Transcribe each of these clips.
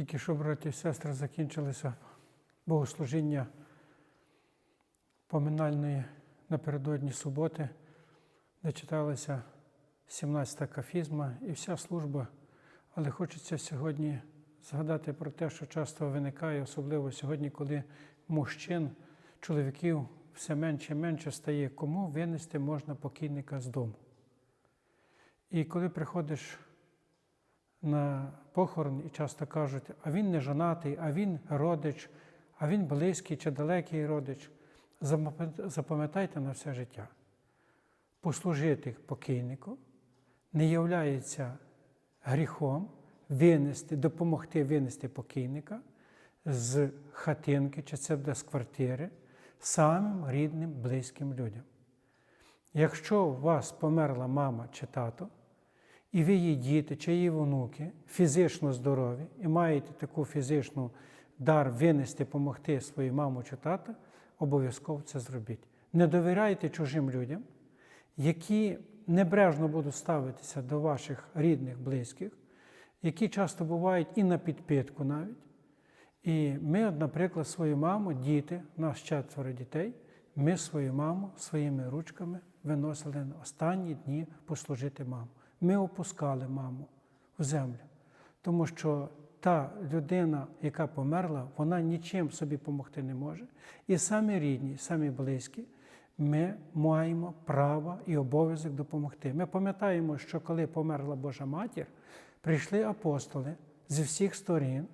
Тільки що, браті і сестри, закінчилося богослужіння поминальної напередодні суботи, де читалася 17-та кафізма і вся служба. Але хочеться сьогодні згадати про те, що часто виникає, особливо сьогодні, коли мужчин, чоловіків все менше і менше стає, кому винести можна покійника з дому. І коли приходиш на похорон і часто кажуть, а він не жонатий, а він родич, а він близький чи далекий родич. Запам'ятайте на все життя. Послужити покійнику не являється гріхом винести, допомогти винести покійника з хатинки, чи це буде з квартири, самим рідним, близьким людям. Якщо у вас померла мама чи тато, і ви її діти чи її внуки фізично здорові і маєте таку фізичну дар винести, допомогти своїй маму чи тата, обов'язково це зробіть. Не довіряйте чужим людям, які небрежно будуть ставитися до ваших рідних, близьких, які часто бувають і на підпитку навіть. І ми, наприклад, свою маму, діти, нас четверо дітей, ми свою маму своїми ручками виносили на останні дні послужити маму. Ми опускали маму в землю, тому що та людина, яка померла, вона нічим собі допомогти не може. І самі рідні, самі близькі, ми маємо право і обов'язок допомогти. Ми пам'ятаємо, що коли померла Божа матір, прийшли апостоли зі всіх сторін,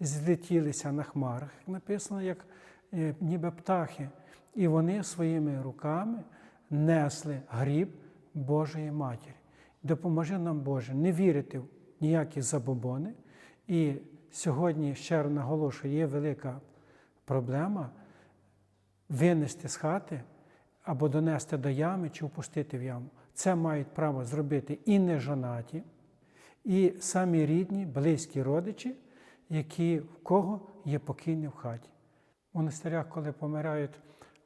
злетілися на хмарах, написано, як е, ніби птахи, і вони своїми руками несли гріб Божої Матері. Допоможи нам, Боже, не вірити в ніякі забобони. І сьогодні, ще раз наголошую, є велика проблема винести з хати або донести до ями чи впустити в яму. Це мають право зробити і нежонаті, і самі рідні, близькі родичі, які в кого є покійні в хаті. В монастирях, коли помирають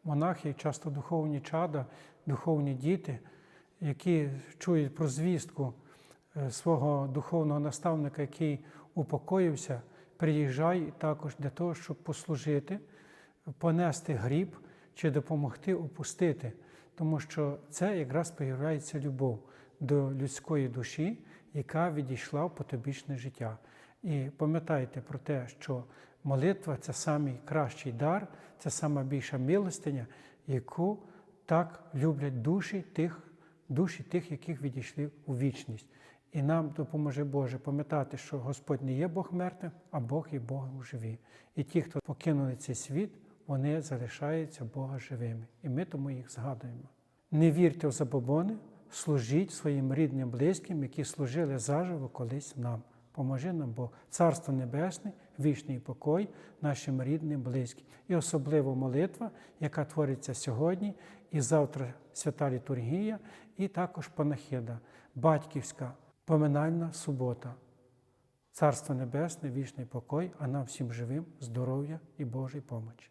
монахи, часто духовні чада, духовні діти, які чують про звістку е, свого духовного наставника, який упокоївся, приїжджають також для того, щоб послужити, понести гріб чи допомогти опустити, тому що це якраз появляється любов до людської душі, яка відійшла в потобічне життя. І пам'ятайте про те, що молитва це найкращий дар, це найбільша милостиня, яку так люблять душі тих, душі тих, яких відійшли у вічність. І нам допоможе Боже пам'ятати, що Господь не є Бог мертвим, а Бог є Богом живі. І ті, хто покинули цей світ, вони залишаються Бога живими. І ми тому їх згадуємо. Не вірте в забобони, служіть своїм рідним, близьким, які служили заживо колись нам. Поможи нам, Бог, Царство Небесне, вічний покой нашим рідним, близьким. І особливо молитва, яка твориться сьогодні, і завтра свята літургія, і також панахида, батьківська поминальна субота. Царство Небесне, вічний покой, а нам всім живим, здоров'я і Божої помочі.